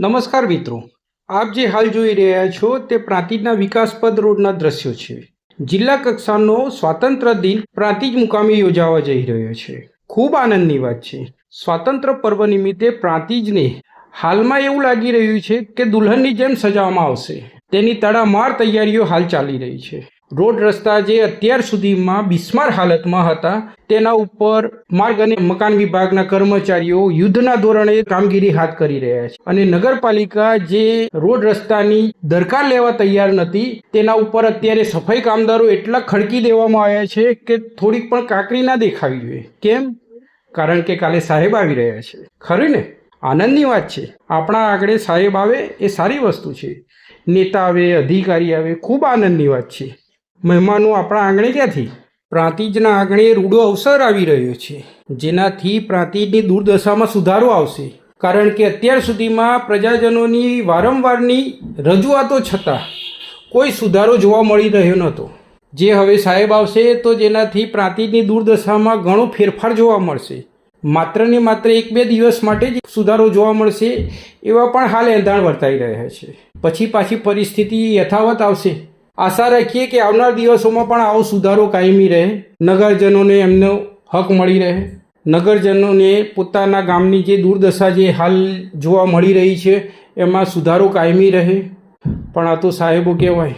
નમસ્કાર મિત્રો. આપ જે હાલ જોઈ રહ્યા છો તે પ્રાંતિજના વિકાસપદ રોડના દ્રશ્યો છે. જિલ્લા કક્ષાનો સ્વાતંત્ર્ય દિન પ્રાંતિજ મુકામે યોજાવા જઈ રહ્યો છે. ખૂબ આનંદની વાત છે. સ્વાતંત્ર્ય પર્વ નિમિત્તે પ્રાંતિજને હાલમાં એવું લાગી રહ્યું છે કે દુલ્હનની જેમ સજાવવામાં આવશે. તેની તડામાર તૈયારીઓ હાલ ચાલી રહી છે. રોડ રસ્તા જે અત્યાર સુધીમાં બિસ્માર હાલતમાં હતા, તેના ઉપર માર્ગ અને મકાન વિભાગના કર્મચારીઓ યુદ્ધના ધોરણે કામગીરી હાથ કરી રહ્યા છે. અને નગરપાલિકા જે રોડ રસ્તાની દરકાર લેવા તૈયાર નથી, તેના ઉપર અત્યારે સફાઈ કામદારો એટલા ખડકી દેવામાં આવ્યા છે કે થોડીક પણ કાંકરી ના દેખાવી જોઈએ. કેમ? કારણ કે કાલે સાહેબ આવી રહ્યા છે. ખરું ને? આનંદની વાત છે. આપણા આગળ સાહેબ આવે એ સારી વસ્તુ છે. નેતા આવે, અધિકારી આવે, ખૂબ આનંદની વાત છે. મહેમાનો આપણા આંગણે ક્યાંથી? પ્રાંતિજના આંગણે રૂડો અવસર આવી રહ્યો છે. જેનાથી પ્રાંતિજની દુર્દશામાં સુધારો આવશે. કારણ કે અત્યાર સુધીમાં પ્રજાજનોની વારંવારની રજૂઆતો છતાં કોઈ સુધારો જોવા મળી રહ્યો નહોતો. જે હવે સાહેબ આવશે તો જેનાથી પ્રાંતિજની દુર્દશામાં ઘણો ફેરફાર જોવા મળશે. માત્ર ને માત્ર એક બે દિવસ માટે જ સુધારો જોવા મળશે એવા પણ હાલ એંધાણ વર્તાઈ રહ્યા છે. પછી પાછી પરિસ્થિતિ યથાવત આવશે. આશા રાખીએ કે આવનાર દિવસોમાં પણ આવો સુધારો કાયમી રહે. નગરજનોને એમનો હક મળી રહે. નગરજનોને પોતાના ગામની જે દુર્દશા જે હાલ જોવા મળી રહી છે, એમાં સુધારો કાયમી રહે. પણ આ તો સાહેબો કહેવાય.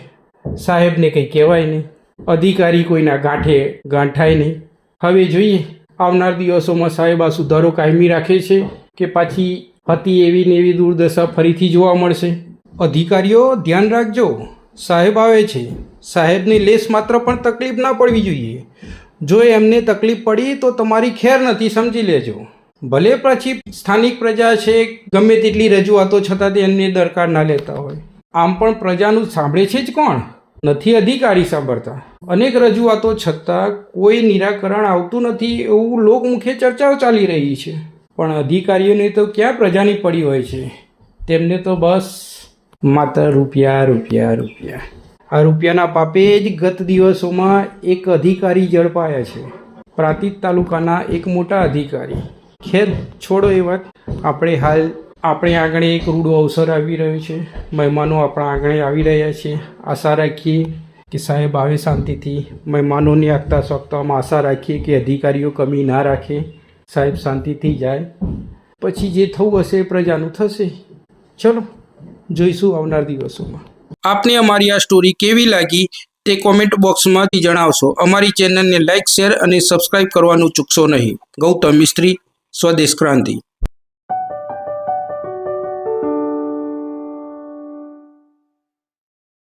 સાહેબને કંઈ કહેવાય નહીં. અધિકારી કોઈના ગાંઠે ગાંઠાય નહીં. હવે જોઈએ, આવનાર દિવસોમાં સાહેબ આ સુધારો કાયમી રાખે છે કે પાછી હતી એવી ને એવી દુર્દશા ફરીથી જોવા મળશે? અધિકારીઓ, ધ્યાન રાખજો. સાહેબ આવે છે. સાહેબની લેસ માત્ર પણ તકલીફ ના પડવી જોઈએ. જો એમને તકલીફ પડી તો તમારી ખેર નથી, સમજી લેજો. ભલે પછી સ્થાનિક પ્રજા છે, ગમે તેટલી રજૂઆતો છતાં તે એમને દરકાર ના લેતા હોય. આમ પણ પ્રજાનું સાંભળે છે જ કોણ? નથી અધિકારી સાંભળતા. અનેક રજૂઆતો છતાં કોઈ નિરાકરણ આવતું નથી એવું લોકમુખે ચર્ચાઓ ચાલી રહી છે. પણ અધિકારીઓને તો ક્યાં પ્રજાની પડી હોય છે? તેમને તો બસ માત્ર રૂપિયા રૂપિયા રૂપિયા. આ રૂપિયાના પાપે જ ગત દિવસોમાં એક અધિકારી ઝડપાયા છે. પ્રાંતિજ તાલુકાના એક મોટા અધિકારી. ખેર, છોડો એ વાત. આપણે હાલ, આપણે આગળ એક રૂડો અવસર આવી રહ્યો છે. મહેમાનો આપણા આંગણે આવી રહ્યા છે. આશા રાખીએ કે સાહેબ આવે શાંતિથી. મહેમાનોને આગતા સોગતામાં આશા રાખીએ કે અધિકારીઓ કમી ના રાખે. સાહેબ શાંતિથી જાય. પછી જે થવું હશે એ પ્રજાનું થશે. ચલો. જોઈશું આવનાર દિવસોમાં. આપને અમારી આ સ્ટોરી કેવી લાગી તે કોમેન્ટ બોક્સમાંથી જણાવશો. અમારી ચેનલને લાઇક શેર અને સબસ્ક્રાઇબ કરવાનું ચૂકશો નહીં. ગૌતમ મિસ્ત્રી, સ્વદેશ ક્રાંતિ.